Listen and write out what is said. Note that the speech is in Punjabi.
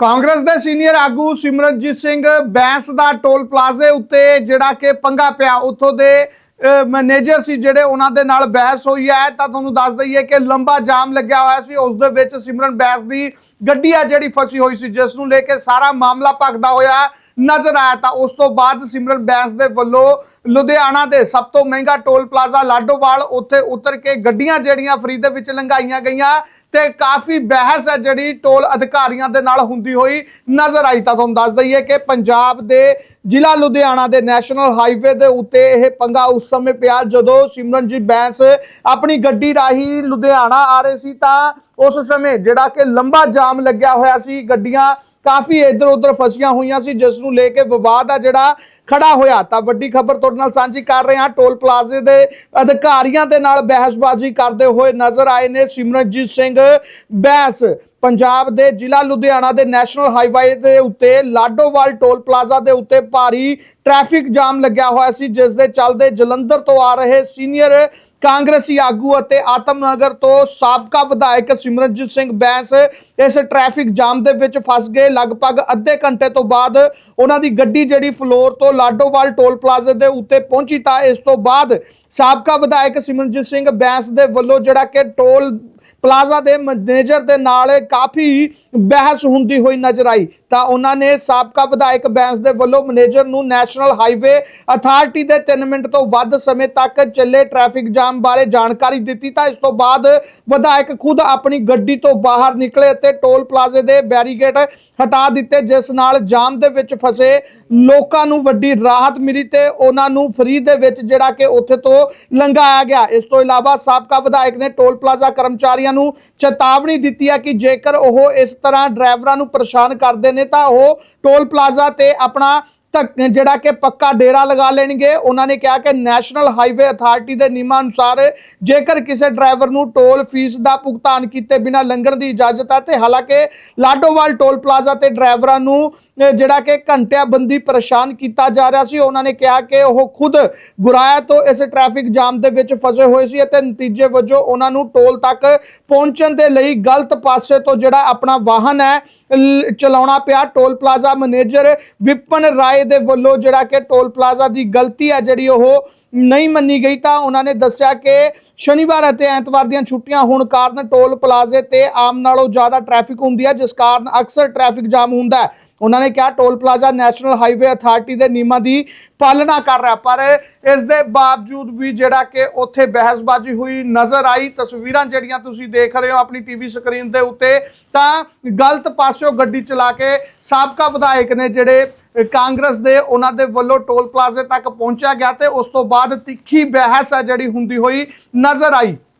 ਕਾਂਗਰਸ ਦੇ ਸੀਨੀਅਰ ਆਗੂ ਸਿਮਰਨਜੀਤ ਸਿੰਘ ਬੈਂਸ ਦਾ ਟੋਲ ਪਲਾਜ਼ੇ ਉੱਤੇ ਜਿਹੜਾ ਕਿ ਪੰਗਾ ਪਿਆ। ਉੱਥੋਂ ਦੇ ਮੈਨੇਜਰ ਸੀ ਜਿਹੜੇ ਉਹਨਾਂ ਦੇ ਨਾਲ ਬਹਿਸ ਹੋਈ ਹੈ। ਤਾਂ ਤੁਹਾਨੂੰ ਦੱਸ ਦਈਏ ਕਿ ਲੰਬਾ ਜਾਮ ਲੱਗਿਆ ਹੋਇਆ ਸੀ। ਉਸ ਦੇ ਵਿੱਚ ਸਿਮਰਨ ਬੈਂਸ ਦੀ ਗੱਡੀ ਆ ਜਿਹੜੀ ਫਸੀ ਹੋਈ ਸੀ, ਜਿਸ ਨੂੰ ਲੈ ਕੇ ਸਾਰਾ ਮਾਮਲਾ ਭਖਦਾ ਹੋਇਆ ਨਜ਼ਰ ਆਇਆ। ਤਾਂ ਉਸ ਤੋਂ ਬਾਅਦ ਸਿਮਰਨ ਬੈਂਸ ਦੇ ਵੱਲੋਂ ਲੁਧਿਆਣਾ ਦੇ ਸਭ ਤੋਂ ਮਹਿੰਗਾ ਟੋਲ ਪਲਾਜ਼ਾ ਲਾਡੋਵਾਲ ਉੱਥੇ ਉਤਰ ਕੇ ਗੱਡੀਆਂ ਜਿਹੜੀਆਂ ਫਰੀ ਦੇ ਵਿੱਚ ਲੰਘਾਈਆਂ ਗਈਆਂ। ਤੇ ਕਾਫੀ ਬਹਿਸ ਹੈ ਜਿਹੜੀ ਟੋਲ ਅਧਿਕਾਰੀਆਂ ਦੇ ਨਾਲ ਹੁੰਦੀ ਹੋਈ ਨਜ਼ਰ ਆਈ। ਤਾਂ ਤੁਹਾਨੂੰ ਦੱਸ ਦਈਏ ਕਿ ਪੰਜਾਬ ਦੇ ਜ਼ਿਲ੍ਹਾ ਲੁਧਿਆਣਾ ਦੇ ਨੈਸ਼ਨਲ ਹਾਈਵੇ ਦੇ ਉੱਤੇ ਇਹ ਪੰਗਾ ਉਸ ਸਮੇਂ ਪਿਆ ਜਦੋਂ ਸਿਮਰਨਜੀਤ ਬੈਂਸ ਆਪਣੀ ਗੱਡੀ ਰਾਹੀਂ ਲੁਧਿਆਣਾ ਆ ਰਹੇ ਸੀ। ਤਾਂ ਉਸ ਸਮੇਂ ਜਿਹੜਾ ਕਿ ਲੰਬਾ ਜਾਮ ਲੱਗਿਆ ਹੋਇਆ ਸੀ। ਗੱਡੀਆਂ ਕਾਫੀ ਇੱਧਰ ਉੱਧਰ ਫਸੀਆਂ ਹੋਈਆਂ ਸੀ, ਜਿਸ ਨੂੰ ਲੈ ਕੇ ਵਿਵਾਦ ਆ ਜਿਹੜਾ ਖੜਾ ਹੋਇਆ ਤਾਂ ਵੱਡੀ ਖਬਰ ਤੁਹਾਡੇ ਨਾਲ ਸਾਂਝੀ ਕਰ ਰਹੇ ਹਾਂ। ਟੋਲ ਪਲਾਜ਼ੇ ਦੇ ਅਧਿਕਾਰੀਆਂ ਦੇ ਨਾਲ ਬਹਿਸਬਾਜ਼ੀ ਕਰਦੇ ਹੋਏ ਨਜ਼ਰ ਆਏ ਨੇ ਸਿਮਰਨਜੀਤ ਸਿੰਘ ਬੈਂਸ ਪੰਜਾਬ ਦੇ ਜ਼ਿਲ੍ਹਾ ਲੁਧਿਆਣਾ ਦੇ ਨੈਸ਼ਨਲ ਹਾਈਵੇ ਦੇ ਉੱਤੇ ਲਾਡੋਵਾਲ ਟੋਲ ਪਲਾਜ਼ਾ ਦੇ ਉੱਤੇ ਭਾਰੀ ਟ੍ਰੈਫਿਕ ਜਾਮ ਲੱਗਿਆ ਹੋਇਆ ਸੀ, ਜਿਸ ਦੇ ਚੱਲਦੇ ਜਲੰਧਰ ਤੋਂ ਆ ਰਹੇ ਸੀਨੀਅਰ ਕਾਂਗਰਸੀ ਆਗੂ ਅਤੇ ਆਤਮ ਨਗਰ ਤੋਂ ਸਾਬਕਾ ਵਿਧਾਇਕ ਸਿਮਰਨਜੀਤ ਸਿੰਘ ਬੈਂਸ ਇਸ ਟ੍ਰੈਫਿਕ ਜਾਮ ਦੇ ਵਿੱਚ ਫਸ ਗਏ। ਲਗਭਗ ਅੱਧੇ ਘੰਟੇ ਤੋਂ ਬਾਅਦ ਉਹਨਾਂ ਦੀ ਗੱਡੀ ਜਿਹੜੀ ਫਲੋਰ ਤੋਂ ਲਾਡੋਵਾਲ ਟੋਲ ਪਲਾਜ਼ੇ ਦੇ ਉੱਤੇ ਪਹੁੰਚੀ ਤਾਂ ਇਸ ਤੋਂ ਬਾਅਦ ਸਾਬਕਾ ਵਿਧਾਇਕ ਸਿਮਰਨਜੀਤ ਸਿੰਘ ਬੈਂਸ ਦੇ ਵੱਲੋਂ ਜਿਹੜਾ ਕਿ ਟੋਲ ਪਲਾਜ਼ਾ ਦੇ ਮੈਨੇਜਰ ਦੇ ਨਾਲ ਕਾਫੀ ਬਹਿਸ ਹੁੰਦੀ ਹੋਈ ਨਜ਼ਰ ਆਈ। ਤਾਂ ਉਹਨਾਂ ਨੇ ਸਾਬਕਾ ਵਿਧਾਇਕ ਬੈਂਸ ਦੇ ਵੱਲੋਂ ਮੈਨੇਜਰ ਨੂੰ ਨੈਸ਼ਨਲ ਹਾਈਵੇ ਅਥਾਰਟੀ ਦੇ 3 ਮਿੰਟ ਤੋਂ ਵੱਧ ਸਮੇਂ ਤੱਕ ਚੱਲੇ ਟ੍ਰੈਫਿਕ ਜਾਮ ਬਾਰੇ ਜਾਣਕਾਰੀ ਦਿੱਤੀ। ਤਾਂ ਇਸ ਤੋਂ ਬਾਅਦ ਵਿਧਾਇਕ ਖੁਦ ਆਪਣੀ ਗੱਡੀ ਤੋਂ ਬਾਹਰ ਨਿਕਲੇ ਅਤੇ ਟੋਲ ਪਲਾਜ਼ੇ ਦੇ ਬੈਰੀਗੇਟ ਹਟਾ ਦਿੱਤੇ, ਜਿਸ ਨਾਲ ਜਾਮ ਦੇ ਵਿੱਚ ਫਸੇ ਲੋਕਾਂ ਨੂੰ ਵੱਡੀ ਰਾਹਤ ਮਿਲੀ ਤੇ ਉਹਨਾਂ ਨੂੰ ਫਰੀ ਦੇ ਵਿੱਚ ਜਿਹੜਾ ਕਿ ਉੱਥੇ ਤੋਂ ਲੰਘਾਇਆ ਗਿਆ। ਇਸ ਤੋਂ ਇਲਾਵਾ ਸਾਬਕਾ ਵਿਧਾਇਕ ਨੇ ਟੋਲ ਪਲਾਜ਼ਾ ਕਰਮਚਾਰੀਆਂ ਨੂੰ ਚੇਤਾਵਨੀ ਦਿੱਤੀ ਹੈ ਕਿ ਜੇਕਰ ਉਹ ਇਸ ਤਰ੍ਹਾਂ ਡਰਾਈਵਰਾਂ ਨੂੰ ਪਰੇਸ਼ਾਨ ਕਰਦੇ ਨੇ ਤਾਂ ਉਹ ਟੋਲ ਪਲਾਜ਼ਾ ਤੇ ਆਪਣਾ ਜਿਹੜਾ ਕਿ ਪੱਕਾ ਡੇਰਾ ਲਗਾ ਲੈਣਗੇ। ਉਹਨਾਂ ਨੇ ਕਿਹਾ ਕਿ ਨੈਸ਼ਨਲ ਹਾਈਵੇ ਅਥਾਰਟੀ ਦੇ ਨਿਯਮਾਂ ਅਨੁਸਾਰ ਜੇਕਰ ਕਿਸੇ ਡਰਾਈਵਰ ਨੂੰ ਟੋਲ ਫੀਸ ਦਾ ਭੁਗਤਾਨ ਕੀਤੇ ਬਿਨਾਂ ਲੰਘਣ ਦੀ ਇਜਾਜ਼ਤ ਹੈ ਤੇ ਹਾਲਾਂਕਿ ਲਾਡੋਵਾਲ ਟੋਲ ਪਲਾਜ਼ਾ ਤੇ ਡਰਾਈਵਰਾਂ ਨੂੰ ਜਿਹੜਾ ਕਿ ਘੰਟਿਆਂ ਬੰਦੀ ਪਰੇਸ਼ਾਨ ਕੀਤਾ ਜਾ ਰਿਹਾ ਸੀ। ਉਹਨਾਂ ਨੇ ਕਿਹਾ ਕਿ ਉਹ ਖੁਦ ਗੁਰਾਇਆ ਤੋਂ ਇਸ ਟ੍ਰੈਫਿਕ ਜਾਮ ਦੇ ਵਿੱਚ ਫਸੇ ਹੋਏ ਸੀ ਅਤੇ ਨਤੀਜੇ ਵਜੋਂ ਉਹਨਾਂ ਨੂੰ ਟੋਲ ਤੱਕ ਪਹੁੰਚਣ ਦੇ ਲਈ ਗਲਤ ਪਾਸੇ ਤੋਂ ਜਿਹੜਾ ਆਪਣਾ ਵਾਹਨ ਹੈ ਚਲਾਉਣਾ ਪਿਆ। Toll plaza manager Vipan Rai ਦੇ ਵੱਲੋਂ ਜਿਹੜਾ ਕਿ ਟੋਲ ਪਲਾਜ਼ਾ ਦੀ ਗਲਤੀ ਹੈ ਜਿਹੜੀ ਉਹ ਨਹੀਂ ਮੰਨੀ ਗਈ ਤਾਂ ਉਹਨਾਂ ਨੇ ਦੱਸਿਆ ਕਿ ਸ਼ਨੀਵਾਰ ਅਤੇ ਐਤਵਾਰ ਦੀਆਂ ਛੁੱਟੀਆਂ ਹੋਣ ਕਾਰਨ ਟੋਲ ਪਲਾਜ਼ੇ ਤੇ ਆਮ ਨਾਲੋਂ ਜ਼ਿਆਦਾ ਟ੍ਰੈਫਿਕ ਹੁੰਦੀ ਹੈ, ਜਿਸ ਕਾਰਨ ਅਕਸਰ ਟ੍ਰੈਫਿਕ ਜਾਮ ਹੁੰਦਾ ਹੈ। ਉਹਨਾਂ ਨੇ ਕਿਹਾ toll plaza national highway authority ਦੇ ਨਿਯਮਾਂ ਦੀ ਪਾਲਣਾ ਕਰ ਰਿਹਾ, ਪਰ ਇਸ ਦੇ ਬਾਵਜੂਦ ਵੀ ਜਿਹੜਾ ਕਿ ਉੱਥੇ ਬਹਿਸਬਾਜ਼ੀ ਹੋਈ ਨਜ਼ਰ ਆਈ, ਤਸਵੀਰਾਂ ਜਿਹੜੀਆਂ ਤੁਸੀਂ ਦੇਖ ਰਹੇ ਹੋ ਆਪਣੀ ਟੀਵੀ ਸਕਰੀਨ ਦੇ ਉੱਤੇ, ਤਾਂ ਗਲਤ ਪਾਸਿਓਂ ਗੱਡੀ ਚਲਾ ਕੇ ਸਾਬਕਾ ਵਿਧਾਇਕ ਨੇ ਜਿਹੜੇ ਕਾਂਗਰਸ ਦੇ ਉਹਨਾਂ ਦੇ ਵੱਲੋਂ ਟੋਲ ਪਲਾਜ਼ੇ ਤੱਕ ਪਹੁੰਚਿਆ ਗਿਆ ਤੇ ਉਸ ਤੋਂ ਬਾਅਦ ਤਿੱਖੀ ਬਹਿਸ ਹੈ ਜਿਹੜੀ ਹੁੰਦੀ ਹੋਈ ਨਜ਼ਰ ਆਈ।